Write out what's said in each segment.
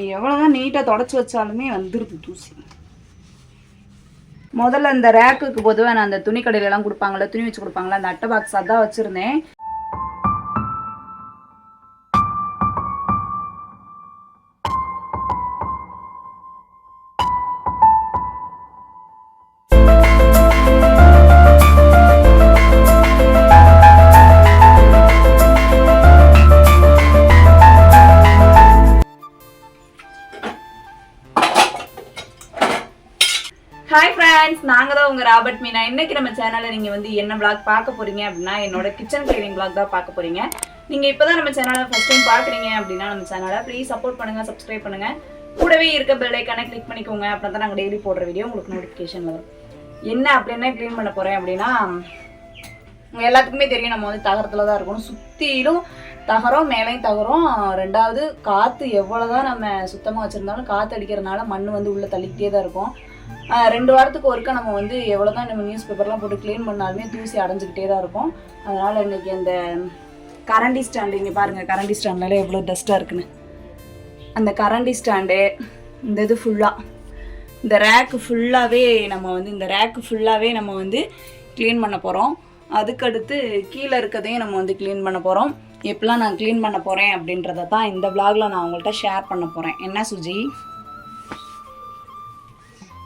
நம்ம எவ்வளோதான் நீட்டாக தொடச்சி வச்சாலுமே வந்துடுது தூசி. முதல்ல இந்த ரேக்குக்கு பொதுவாக நான் அந்த துணி கடையிலலாம் கொடுப்பாங்களா துணி வச்சு கொடுப்பாங்கல்ல அந்த அட்டை பாக்ஸ் அதான் வச்சுருந்தேன். உங்க ராபர்ட் மீனா இன்னைக்கு நம்ம சேனல்ல நீங்கள் வந்து என்ன பிளாக் பார்க்க போறீங்க அப்படின்னா என்னோட கிச்சன் கிளீனிங் பிளாக் தான் பார்க்க போறீங்க. நீங்கள் இப்போ தான் நம்ம சேனலை ஃபஸ்ட் டைம் பார்க்குறீங்க அப்படின்னா நம்ம சேனலை ப்ளீஸ் சப்போர்ட் பண்ணுங்கள் சப்ஸ்கிரைப் பண்ணுங்கள் கூடவே இருக்க பெல் ஐக்கான கிளிக் பண்ணிக்கோங்க அப்படின்னா தான் நாங்கள் டெய்லி போடுற வீடியோ உங்களுக்கு நோட்டிஃபிகேஷன் வரும். என்ன அப்படின்னா க்ளீன் பண்ண போகிறேன் அப்படின்னா உங்க எல்லாத்துக்குமே தெரியும் நம்ம வந்து தகரத்துல தான் இருக்கணும். சுத்திலும் தகரம் மேலேயும் தகரம் ரெண்டாவது காத்து எவ்வளவுதான் நம்ம சுத்தமா வச்சிருந்தாலும் காத்து அடிக்கிறதுனால மண் வந்து உள்ள தள்ளிக்கிட்டே தான் இருக்கும். ரெண்டு வாரத்துக்கு ஒருக்கா நம்ம வந்து எவ்வளவுதான் நம்ம நியூஸ் பேப்பர்லாம் போட்டு க்ளீன் பண்ணாலுமே தூசி அடைஞ்சிக்கிட்டே தான் இருக்கும். அதனால் இன்னைக்கு அந்த கரண்டி ஸ்டாண்டு இங்கே பாருங்கள் கரண்டி ஸ்டாண்ட்னால எவ்வளோ டஸ்ட்டாக இருக்குன்னு. அந்த கரண்டி ஸ்டாண்டு இந்த இது ஃபுல்லாக இந்த ரேக்கு ஃபுல்லாகவே நம்ம வந்து இந்த ரேக்கு ஃபுல்லாகவே நம்ம வந்து க்ளீன் பண்ண போகிறோம் அதுக்கடுத்து கீழே இருக்கதையும் நம்ம வந்து க்ளீன் பண்ண போகிறோம் எப்படிலாம் நான் க்ளீன் பண்ண போகிறேன் அப்படின்றத தான் இந்த vlogல நான் உங்கள்கிட்ட ஷேர் பண்ண போகிறேன் என்ன சுஜி?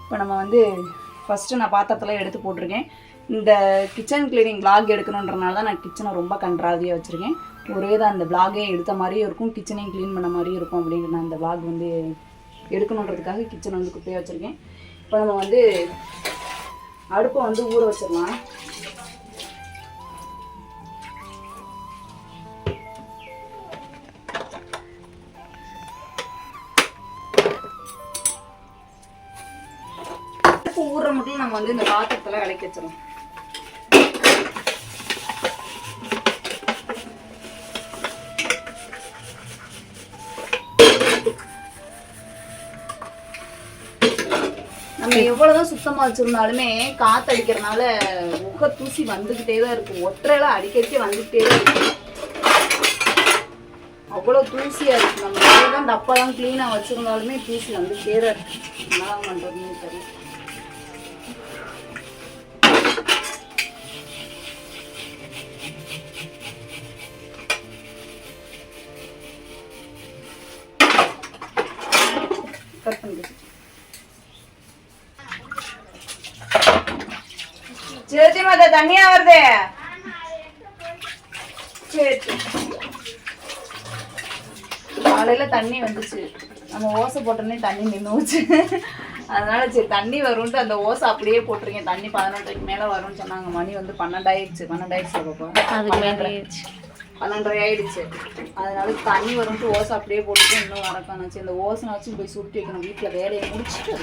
இப்போ நம்ம வந்து ஃபஸ்ட்டு நான் பாத்திரத்தில் எடுத்து போட்டிருக்கேன். இந்த கிச்சன் க்ளீனிங் பிளாக் எடுக்கணுன்றனால தான் நான் கிச்சனை ரொம்ப கன்றாவியாக வச்சுருக்கேன். ஒரே தான் அந்த பிளாகே எடுத்த மாதிரியும் இருக்கும் கிச்சனையும் க்ளீன் பண்ண மாதிரியும் இருக்கும் அப்படிங்கிற நான் அந்த பிளாக் வந்து எடுக்கணுன்றதுக்காக கிச்சனை வந்து குப்பையாக வச்சுருக்கேன். இப்போ நம்ம வந்து அடுப்பை வந்து ஊற வச்சிடலாம். பருப்பு ஊற மட்டும் நம்ம வந்து இந்த பாத்திரத்தில் விளக்கி வச்சிடலாம். நம்ம எவ்வளவுதான் சுத்தமா வச்சிருந்தாலுமே காத்து அடிக்கிறதுனால முக தூசி வந்துகிட்டே தான் இருக்கும். ஒற்றையில அடிக்கடிக்க வந்துகிட்டே தான் இருக்கும். அவ்வளவு தூசியா இருக்கு. நம்ம எவ்வளவுதான் டப்பாலாம் கிளீனா வச்சிருந்தாலுமே தூசி வந்துகிட்டே தான் இருக்கு. என்ன பண்றதுன்னு தெரியல. தண்ணியா வருது சரி. காலையில தண்ணி வந்துச்சு. நம்ம ஓசை போட்டோன்னே தண்ணி நின்றுச்சு அதனால சரி தண்ணி வரும்ட்டு அந்த ஓசை அப்படியே போட்டிருக்கேன். தண்ணி பதினொன்றரைக்கு மேல வரும்னு சொன்னாங்க. மணி வந்து பன்னெண்டாயிடுச்சு பன்னெண்டாயிடுச்சு பாப்பா பன்னெண்டரை. பன்னெண்டரை ஆயிடுச்சு அதனால தண்ணி வரும்ட்டு ஓசை அப்படியே போட்டுட்டு இன்னும் வரக்கானுச்சு. இந்த ஓசை வச்சு போய் சுருட்டி வைக்கணும். வீட்டுல வேலையை முடிச்சுட்டு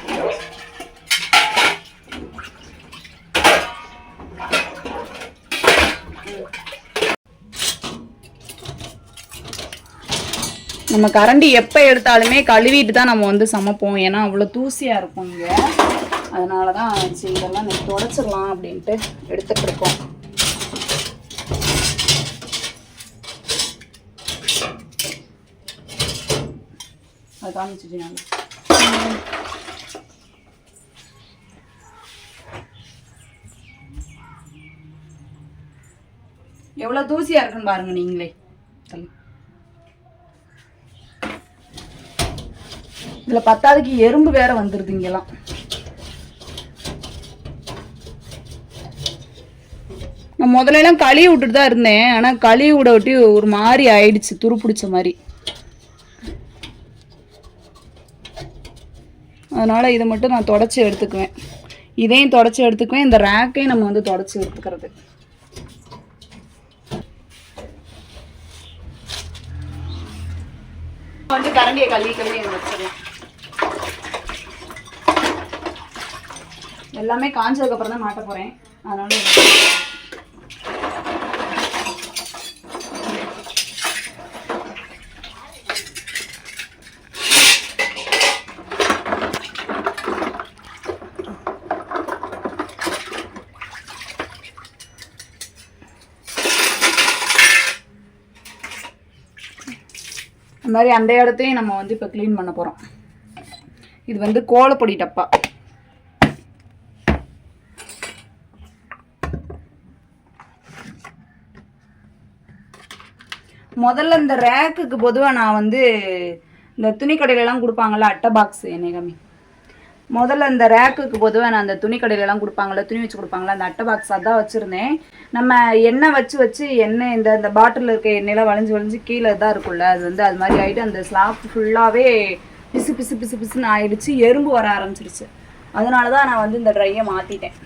நம்ம கரண்டி எப்போ எடுத்தாலுமே கழுவிட்டு தான் நம்ம வந்து சமைப்போம். ஏன்னா அவ்வளோ தூசியாக இருக்கும் இங்கே. அதனால தான் சரி இதெல்லாம் நம்ம தொடச்சிடலாம் அப்படின்ட்டு எடுத்துகிட்டு இருக்கோம். அது காமிச்சிச்சு நான் எவ்வளோ தூசியாக இருக்குன்னு பாருங்கள் நீங்களே. தள்ளு. இதுல பத்தாவதுக்கு எறும்பு வேற வந்துருது இங்கெல்லாம். நான் முதல்ல எல்லாம் கழுவி விட்டுட்டு தான் இருந்தேன். ஆனா களி விட விட்டு ஒரு மாதிரி ஆயிடுச்சு துரு பிடிச்ச மாதிரி. அதனால இதை மட்டும் நான் தொடச்சி எடுத்துக்குவேன். இதையும் தொடச்சி எடுத்துக்குவேன். இந்த ரேக்கையும் நம்ம வந்து தொடச்சி எடுத்துக்கிறது. வந்து கரண்டியை கழுவி கழுவி அங்க வச்சிடலாம் எல்லாமே காஞ்சதுக்கப்புறம் தான் மாட்ட போகிறேன் அதனால் இந்த மாதிரி அந்த இடத்தையும் நம்ம வந்து இப்போ க்ளீன் பண்ண போகிறோம் இது வந்து கோலப்பொடி டப்பா. முதல்ல இந்த ரேக்குக்கு பொதுவாக நான் வந்து இந்த துணி கடையிலலாம் கொடுப்பாங்கள அட்டை பாக்ஸ் என்னைக்காமி முதல்ல இந்த ரேக்குக்கு பொதுவாக நான் அந்த துணி கடையிலலாம் கொடுப்பாங்கல்ல துணி வச்சு கொடுப்பாங்களே அந்த அட்டை பாக்ஸ் அதான் வச்சுருந்தேன். நம்ம எண்ணெய் வச்சு வச்சு எண்ணெய் இந்த இந்த பாட்டிலில் இருக்க எண்ணெயெல்லாம் வளைஞ்சு வளைஞ்சு கீழே தான் இருக்கும்ல அது வந்து அது மாதிரி ஆகிட்டு அந்த ஸ்லாப் ஃபுல்லாகவே பிசு பிசு பிசு பிசுன்னு ஆயிடுச்சு எறும்பு வர ஆரம்பிச்சிருச்சு. அதனால தான் நான் வந்து இந்த ட்ரையை மாற்றிட்டேன்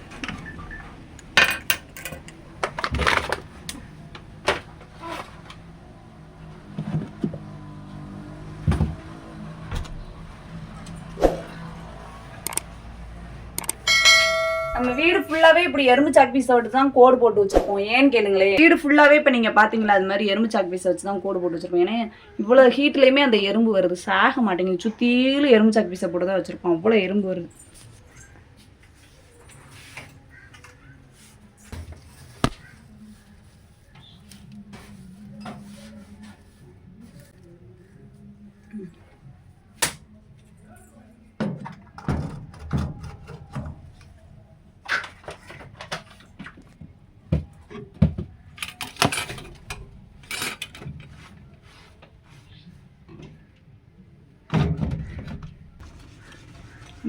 நம்ம வீடு ஃபுல்லாவே இப்படி எறும்பு சாக் பீஸை விட்டு தான் கோடு போட்டு வச்சிருப்போம்? ஏன்னு கேளுங்களேன் வீடு ஃபுல்லாவே இப்போ நீங்க பாத்தீங்களா அது மாதிரி எறும்பு சாக் பீஸை வச்சு தான் கோடு போட்டு வச்சிருப்போம். ஏன்னா இவ்வளவு ஹீட்லயுமே அந்த எறும்பு வருது. சாக மாட்டேங்குது. சுத்திலும் எறும்பு சாக் பீஸை போட்டு தான் வச்சிருப்போம். அவ்வளோ எறும்பு வருது.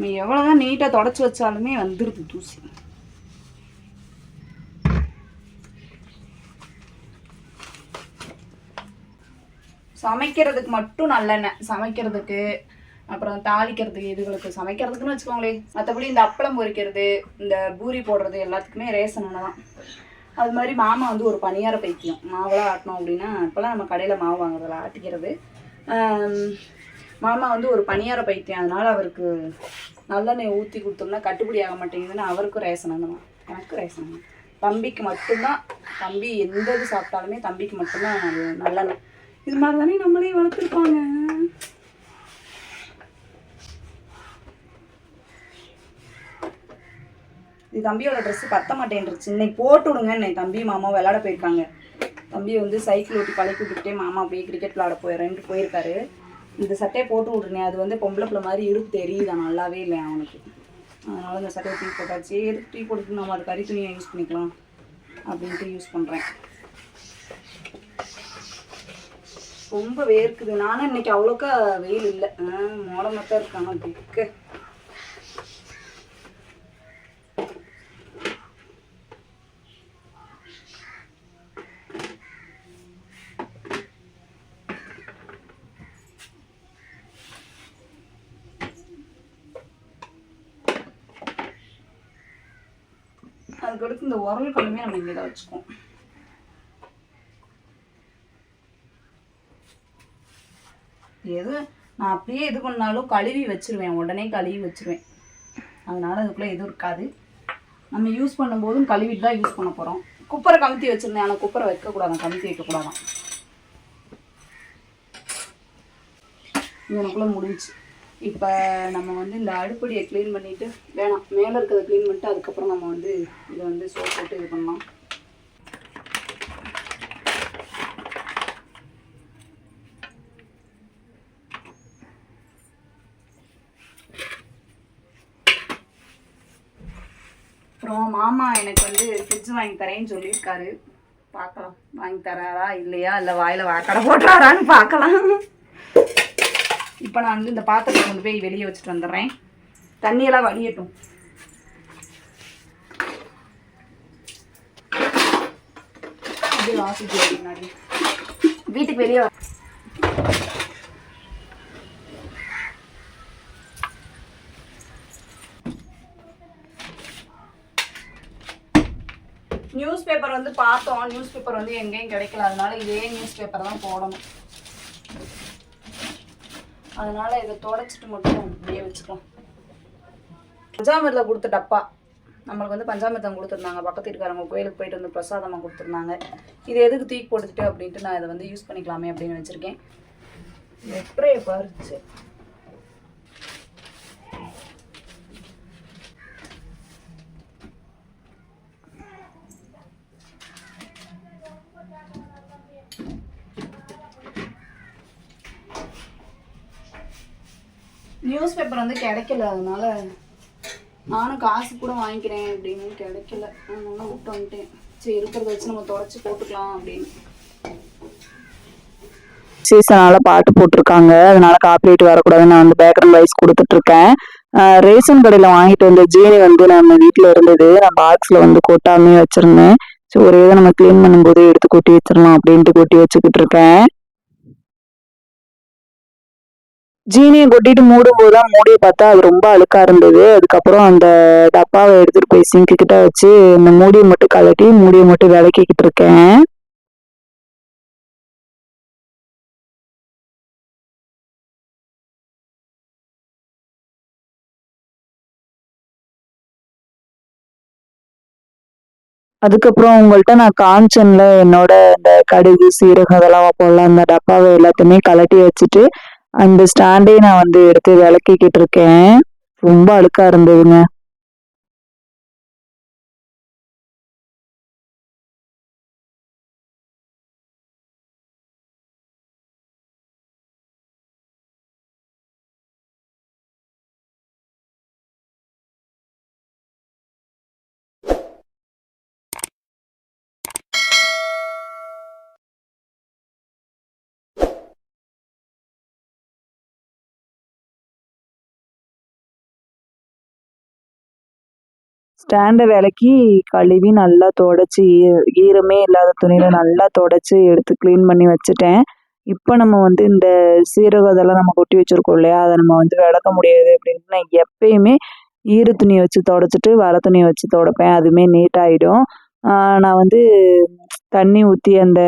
நம்ம எவ்வளோதான் நீட்டாக தொடச்சி வச்சாலுமே வந்துடுது தூசி. சமைக்கிறதுக்கு மட்டும் நல்லெண்ணெய் சமைக்கிறதுக்கு அப்புறம் தாளிக்கிறதுக்கு இதுகளுக்கு. சமைக்கிறதுக்குன்னு வச்சுக்கோங்களேன். மற்றபடி இந்த அப்பளம் பொரிக்கிறது இந்த பூரி போடுறது எல்லாத்துக்குமே ரேஷன் தான் அது மாதிரி மாமா வந்து ஒரு பணியார பைத்தியம். மாவெல்லாம் ஆட்டணும் அப்படின்னா இப்போலாம் நம்ம கடையில் மாவு வாங்குறதில்ல ஆட்டிக்கிறது. மாமா வந்து ஒரு பணியார பைத்தியம். அதனால் அவருக்கு நல்லெண்ணெய் ஊற்றி கொடுத்தோம்னா கட்டுப்படி ஆக மாட்டேங்குதுன்னு அவருக்கும் ரேஷன் அண்ணன் தான். எனக்கு ரேஷன் தம்பிக்கு மட்டும்தான் தம்பி எந்த இது சாப்பிட்டாலுமே தம்பிக்கு மட்டும்தான் அது நல்லெண்ணெய். இது மாதிரி தானே நம்மளே வளர்த்துருப்பாங்க. இது தம்பியோட ட்ரெஸ் பத்த மாட்டேன்ருச்சு இன்னைக்கு போட்டு விடுங்க. இன்னைக்கு தம்பி மாமா விளையாட போயிருக்காங்க. தம்பி வந்து சைக்கிள் ஓட்டி பழக்கி விட்டுக்கிட்டே மாமா அப்படியே கிரிக்கெட் விளாட போய் ரெண்டு போயிருக்காரு. இந்த சட்டையை போட்டு விட்ருனே அது வந்து பொம்பளை பிள்ளை மாதிரி இருக்கு தெரியுதா? நல்லாவே இல்லை அவனுக்கு. அதனால இந்த சட்டையை டீ போட்டாச்சு. எதுக்கு டீ போட்டு நம்ம அது கறி துணியை யூஸ் பண்ணிக்கலாம் அப்படின்ட்டு யூஸ் பண்ணுறேன் ரொம்ப வேர்க்குது. நானும் இன்னைக்கு அவ்வளோக்கா வெயில் இல்லை. மோடமாக தான் இருக்காங்க திக்கு அதுக்கடுத்து இந்த உரல் கல்லுமே நம்ம இங்கே தான் வச்சுக்குவோம். எது நான் அப்படியே எது பண்ணாலும் கழுவி வச்சிருவேன். உடனே கழுவி வச்சிருவேன். அதனால அதுக்குள்ளே எதுவும் இருக்காது. நம்ம யூஸ் பண்ணும்போதும் கழுவிட்டு தான் யூஸ் பண்ண போகிறோம் குப்பரை கமுத்தி வச்சுருந்தேன். ஆனால் குப்பரை வைக்கக்கூடாதான் கமுத்தி வைக்கக்கூடாதான். எனக்குள்ளே முடிஞ்சுச்சு. இப்போ நம்ம வந்து இந்த அடுப்படியை க்ளீன் பண்ணிட்டு வேணாம். மேலே இருக்கிறத க்ளீன் பண்ணிட்டு அதுக்கப்புறம் நம்ம வந்து இதை வந்து சோப் போட்டு இது பண்ணலாம். அப்புறம் மாமா எனக்கு வந்து ஃப்ரிட்ஜ் வாங்கி தரேன்னு சொல்லியிருக்காரு. பார்க்கலாம். வாங்கி தராரா இல்லையா? இல்லை வாயில் வாக்கடை போட்டுறாரான்னு பார்க்கலாம். இப்போ நான் வந்து இந்த பாத்திரத்தை கொண்டு போய் வெளியே வச்சுட்டு வந்துடுறேன். தண்ணியெல்லாம் வடியட்டும். முன்னாடி. வீட்டுக்கு வெளியே நியூஸ் பேப்பர் வந்து பார்த்தோம். நியூஸ் பேப்பர் வந்து எங்கேயும் கிடைக்கல. அதனால இதே நியூஸ் பேப்பர் தான் போடணும். அதனால இதை தொடச்சிட்டு மட்டும் அப்படியே வச்சுக்கலாம். பஞ்சாமிரத்தில் கொடுத்த டப்பா. நம்மளுக்கு வந்து பஞ்சாமிர்தம் கொடுத்துருந்தாங்க. பக்கத்து வீட்டுக்காரங்க கோயிலுக்கு போயிட்டு வந்து பிரசாதமாக கொடுத்துருந்தாங்க. இது எதுக்கு தூக்கி போட்டுட்டு அப்படின்ட்டு நான் இதை வந்து யூஸ் பண்ணிக்கலாமே அப்படின்னு வச்சுருக்கேன். ஸ்ப்ரே பறிச்சு நியூஸ் பேப்பர் வந்து கிடைக்கல அதனால நானும் காசு கூட வாங்கிக்கிறேன் அப்படின்னு கிடைக்கல. அதனால விட்டு வந்துட்டேன். சரி இருக்கிறத வச்சு நம்ம தொடச்சி போட்டுக்கலாம் அப்படின்னு. சீசனால பாட்டு போட்டிருக்காங்க. அதனால காப்பிரைட் வரக்கூடாதுன்னு நான் வந்து பேக்ரவுண்ட் வைஸ் கொடுத்துட்டு இருக்கேன் ரேஷன் கடையில் வாங்கிட்டு வந்த ஜீனி வந்து நம்ம வீட்டில் இருந்தது. நான் பாக்ஸில் வந்து கொட்டாமே வச்சிருந்தேன். ஸோ ஒரே இதை நம்ம க்ளீன் பண்ணும்போது எடுத்து கொட்டி வச்சிடலாம் அப்படின்ட்டு கொட்டி வச்சுக்கிட்டு இருக்கேன் ஜீனியை கொட்டிட்டு மூடும் போதுதான் மூடியை பார்த்தா அது ரொம்ப அழுக்கா இருந்தது. அதுக்கப்புறம் அந்த டப்பாவை எடுத்துட்டு போய் சிங்க்கு கிட்ட வச்சு இந்த மூடியை மட்டும் கழட்டி மூடியை மட்டும் விளக்கிக்கிட்டு இருக்கேன். அதுக்கப்புறம் உங்கள்கிட்ட நான் காஞ்சன்ல என்னோட இந்த கடுகு சீரகம் அதெல்லாம் போடலாம் அந்த டப்பாவை எல்லாத்தையுமே கலட்டி வச்சுட்டு அந்த ஸ்டாண்டே நான் வந்து எடுத்து விளக்கிக்கிட்டு இருக்கேன். ரொம்ப அழுக்கா இருந்ததுங்க. ஸ்டாண்டை விலக்கி கழுவி நல்லா தொடச்சி ஈ- ஈரமே இல்லாத துணியில் நல்லா தொடச்சி எடுத்து க்ளீன் பண்ணி வச்சுட்டேன். இப்போ நம்ம வந்து இந்த சீரகம் இதெல்லாம் நம்ம கொட்டி வச்சுருக்கோம் இல்லையா? அதை நம்ம வந்து விளக்க முடியாது அப்படின்னு நான் எப்பயுமே ஈர துணியை வச்சு தொடச்சிட்டு வர துணியை வச்சு துடைப்பேன். அதுவுமே நீட்டாகிடும் நான் வந்து தண்ணி ஊற்றி அந்த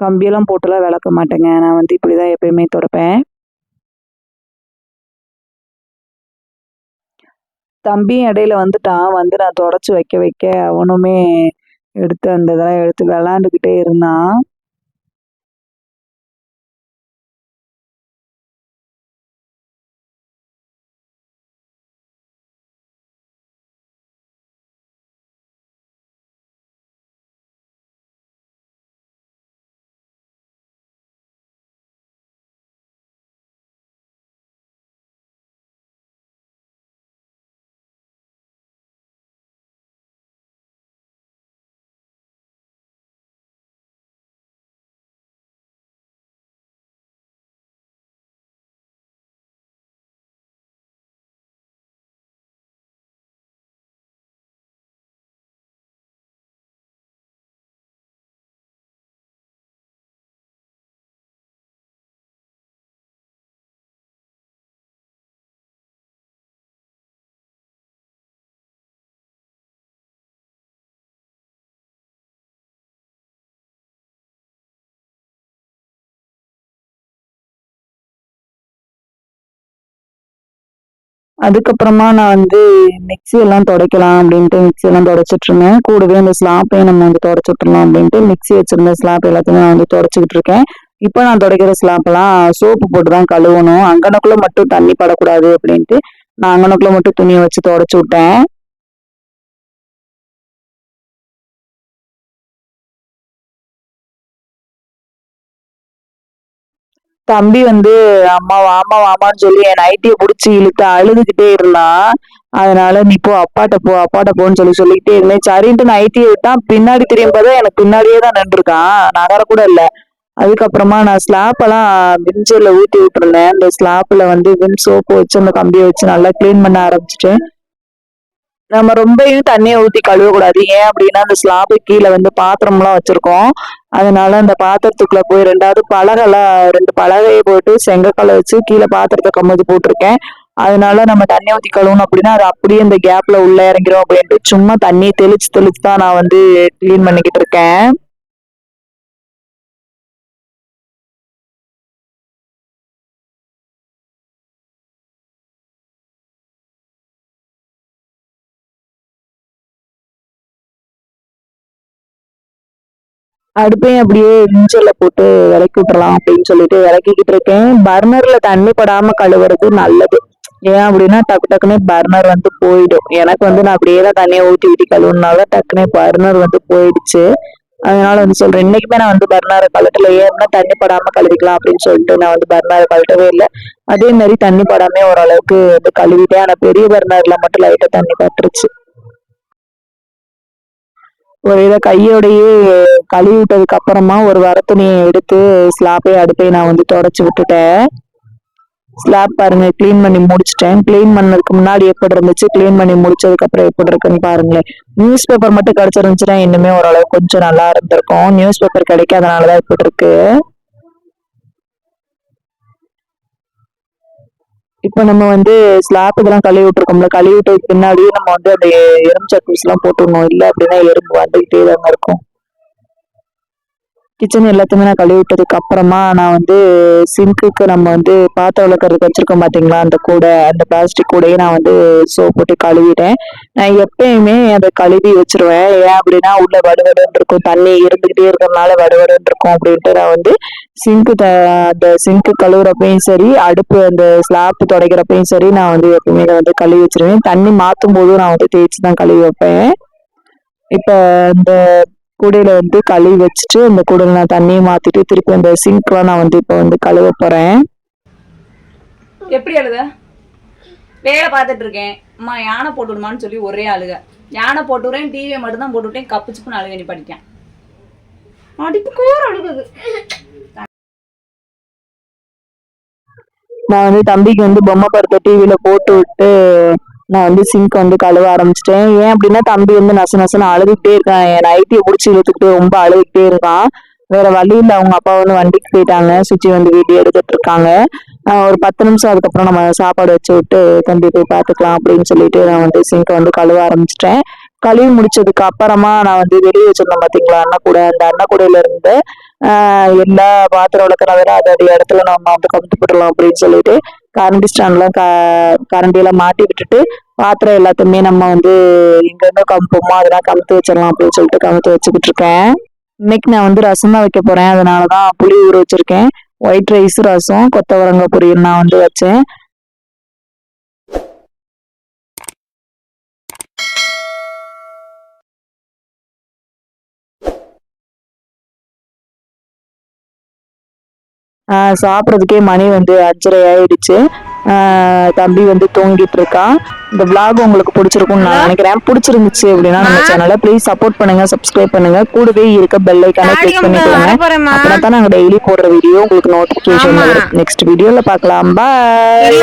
கம்பியெல்லாம் போட்டுலாம் விளக்க மாட்டேங்க. நான் வந்து இப்படி தான் எப்பயுமே துடைப்பேன். தம்பியும் இடையில வந்துட்டான் வந்து நான் தொடச்சி வைக்க வைக்க அவனுமே எடுத்து அந்த இதெல்லாம் எடுத்து விளாண்டுக்கிட்டே இருந்தான். அதுக்கப்புறமா நான் வந்து மிக்சி எல்லாம் துடைக்கலாம் அப்படின்ட்டு மிக்சி எல்லாம் துடைச்சிட்டு இருந்தேன். கூடவே அந்த ஸ்லாப்பையும் நம்ம வந்து துடைச்சி விட்டுறலாம் அப்படின்ட்டு மிக்ஸி வச்சிருந்த ஸ்லாப் எல்லாத்தையுமே நான் வந்து துடைச்சிக்கிட்டு இருக்கேன். இப்போ நான் துடைக்கிற ஸ்லாப்பெல்லாம் சோப்பு போட்டு தான் கழுவணும். அங்கனக்குள்ள மட்டும் தண்ணி படக்கூடாது அப்படின்ட்டு நான் அங்கனக்குள்ள மட்டும் துணியை வச்சு துடைச்சி விட்டேன். தம்பி வந்து அம்மா வாமா வாமான்னு சொல்லி என் நைட்டியை பிடிச்சி இழுத்து அழுதுகிட்டே இருந்தான் அதனால நீ போ அப்பாட்ட போ அப்பாட்ட போன்னு சொல்லி சொல்லிக்கிட்டே இருந்தேன். சரின்ட்டு நைட்டியை விட்டான் பின்னாடி திரும்பி பார்த்தா எனக்கு பின்னாடியே தான் நின்றுருக்கான். நகர கூட இல்லை. அதுக்கப்புறமா நான் ஸ்லாப் எல்லாம் ஊற்றி ஊத்தி விட்டுருந்தேன். அந்த ஸ்லாப்ல வந்து விம் சோப்பு வச்சு அந்த கம்பியை வச்சு நல்லா க்ளீன் பண்ண ஆரம்பிச்சிட்டேன். நம்ம ரொம்பையும் தண்ணியை ஊத்தி கழுவக்கூடாது. ஏன் அப்படின்னா அந்த ஸ்லாபு கீழே வந்து பாத்திரம்லாம் வச்சிருக்கோம். அதனால அந்த பாத்திரத்துக்குள்ள போய் ரெண்டாவது பலகெல்லாம் ரெண்டு பலகையை போட்டு செங்கக்கலை வச்சு கீழே பாத்திரத்தை கம்மது போட்டிருக்கேன். அதனால நம்ம தண்ணி ஊத்தி கழுவணும் அப்படின்னா அது அப்படியே இந்த கேப்ல உள்ள இறங்கிரும் அப்படின்ட்டு. சும்மா தண்ணியை தெளிச்சு தெளிச்சு தான் நான் வந்து க்ளீன் பண்ணிக்கிட்டு இருக்கேன். அடுப்பையும் அப்படியே இஞ்சல்ல போட்டு விளக்கி விட்டுறலாம் அப்படின்னு சொல்லிட்டு விளக்கிக்கிட்டு இருக்கேன். பர்னர்ல தண்ணி படாம கழுவுறது நல்லது. ஏன் அப்படின்னா டக்கு டக்குன்னு பர்னர் வந்து போயிடும். எனக்கு வந்து நான் அப்படியே தான் தண்ணியை ஊற்றி ஊற்றி கழுவுனால டக்குன்னு பர்னர் வந்து போயிடுச்சு. அதனால வந்து சொல்றேன் இன்னைக்குமே நான் வந்து பர்னார கழட்டல. ஏன்னா தண்ணி படாம கழுவிக்கலாம் அப்படின்னு சொல்லிட்டு நான் வந்து பர்னார கழட்டவே இல்லை. அதே மாதிரி தண்ணி படாம ஓரளவுக்கு வந்து கழுவிட்டேன். ஆனா பெரிய பர்னர்ல மட்டும் லைட்டா தண்ணி பட்டுருச்சு. ஒரு இதை கையோடையே கழுவி விட்டதுக்கு அப்புறமா ஒரு வரத்துணியை எடுத்து ஸ்லாப்பே அடுப்பை நான் வந்து தொடச்சு விட்டுட்டேன். ஸ்லாப் பாருங்க க்ளீன் பண்ணி முடிச்சிட்டேன். க்ளீன் பண்ணதுக்கு முன்னாடி எப்படி இருந்துச்சு? க்ளீன் பண்ணி முடிச்சதுக்கு அப்புறம் எப்படி இருக்குன்னு பாருங்களேன். நியூஸ் பேப்பர் மட்டும் கிடைச்சிருந்துச்சுன்னா இன்னுமே ஓரளவு கொஞ்சம் நல்லா இருந்திருக்கும். நியூஸ் பேப்பர் கிடைக்காதனாலதான் இப்படி இருக்கு. இப்போ நம்ம வந்து ஸ்லாப் இதெல்லாம் கழுவி விட்டுருக்கோம்ல கழுவி விட்டதுக்கு பின்னாடியே நம்ம வந்து அந்த எறும்பு சர்க்கஸ் எல்லாம் போட்டுடணும். இல்லை அப்படின்னா எறும்பு வந்துகிட்டே தாங்க இருக்கும். கிச்சன் எல்லாத்தையுமே நான் கழுவி விட்டதுக்கு அப்புறமா நான் வந்து சிங்க்குக்கு நம்ம வந்து பாத்திரம் விளக்கறதுக்கு வச்சிருக்கோம் பாத்தீங்களா? அந்த கூடை அந்த பிளாஸ்டிக் கூடையே நான் வந்து சோப் போட்டு கழுவிட்டேன். நான் எப்பயுமே அதை கழுவி வச்சிருவேன். ஏன் அப்படின்னா உள்ள வடுவடுன்னு இருக்கும். தண்ணி இருந்துகிட்டே இருக்கிறதுனால வடுவடுன்னு இருக்கும் அப்படின்ட்டு நான் வந்து சிங்க்கு அந்த சிங்க்கு கழுவுறப்பையும் சரி அடுப்பு அந்த ஸ்லாப் துடைக்கிறப்பையும் சரி நான் வந்து எப்பயுமே வந்து கழுவி வச்சிருவேன். தண்ணி மாத்தும் போதும் நான் வந்து தேய்ச்சி தான் கழுவி வைப்பேன். இப்போ இந்த கூடையில வந்து கழுவி வச்சுட்டு அந்த கூடையில நான் தண்ணியை மாத்திட்டு திருப்பி அந்த சிங்க்லாம் நான் வந்து இப்போ வந்து கழுவ போறேன். எப்படி அழுத? வேலை பார்த்துட்டு இருக்கேன். அம்மா யானை போட்டு விடுமான்னு சொல்லி ஒரே அழுக. யானை போட்டு விடுறேன் டிவியை மட்டும் தான் போட்டு விட்டேன் கப்பு சுப்புன்னு அழுக நீ படிக்கேன் அழுகுது. நான் வந்து தம்பிக்கு வந்து பொம்மை படத்தை டிவியில போட்டு விட்டு நான் வந்து சிங்க் வந்து கழுவ ஆரம்பிச்சிட்டேன். ஏன் அப்படின்னா தம்பி வந்து நச நசன்னு அழுதுகிட்டே இருக்கான். என் நைட்டியை பிடிச்சி இழுத்துக்கிட்டு ரொம்ப அழுதுகிட்டே இருக்கான். வேற வழி இல்லை. அவங்க அப்பா வந்து வண்டிக்கு போயிட்டாங்க. சுச்சி வந்து வீடியோ எடுத்துட்டு இருக்காங்க. ஒரு பத்து நிமிஷம் அதுக்கப்புறம் நம்ம சாப்பாடு வச்சு விட்டு தம்பி போய் பார்த்துக்கலாம் அப்படின்னு சொல்லிட்டு நான் வந்து சிங்கை வந்து கழுவ ஆரம்பிச்சிட்டேன். கழுவி முடிச்சதுக்கு அப்புறமா நான் வந்து வெளியே வச்சிருந்தேன் பாத்தீங்களா? கூட அந்த அன்னக்கூடையில இருந்து எல்லா பாத்திரம் விளக்குற அதோடைய இடத்துல நம்ம வந்து கவுத்து போட்டுடலாம் அப்படின்னு சொல்லிட்டு கரண்டி ஸ்டாண்ட்லாம் க கரண்டி எல்லாம் மாட்டி விட்டுட்டு பாத்திரம் எல்லாத்தையுமே நம்ம வந்து எங்கெங்க கம்புமோ அதெல்லாம் கமுத்து வச்சிடலாம் அப்படின்னு சொல்லிட்டு கமுத்து வச்சுக்கிட்டு இருக்கேன். இன்னைக்கு நான் வந்து ரசம் தான் வைக்க போறேன். அதனாலதான் புளி ஊற வச்சிருக்கேன். ஒயிட் ரைஸ் ரசம் கொத்தவரங்க பொரியல் நான் வந்து வச்சேன். சாப்பிட்றதுக்கே மணி வந்து அஞ்சரை ஆயிடுச்சு. தம்பி வந்து தூங்கிட்டு இருக்கான் இந்த vlog உங்களுக்கு பிடிச்சிருக்கும்னு நான் நினைக்கிறேன். பிடிச்சிருந்துச்சு அப்படின்னா நம்ம சேனலை ப்ளீஸ் சப்போர்ட் பண்ணுங்க சப்ஸ்கிரைப் பண்ணுங்க. கூடவே இருக்க பெல் ஐக்கானை கிளிக் பண்ணிக்கோங்க. அப்படின்னா தான் நாங்க டெய்லி போடுற வீடியோ உங்களுக்கு நோட்டிஃபிகேஷன் வரும். நெக்ஸ்ட் வீடியோல பார்க்கலாம். பாய்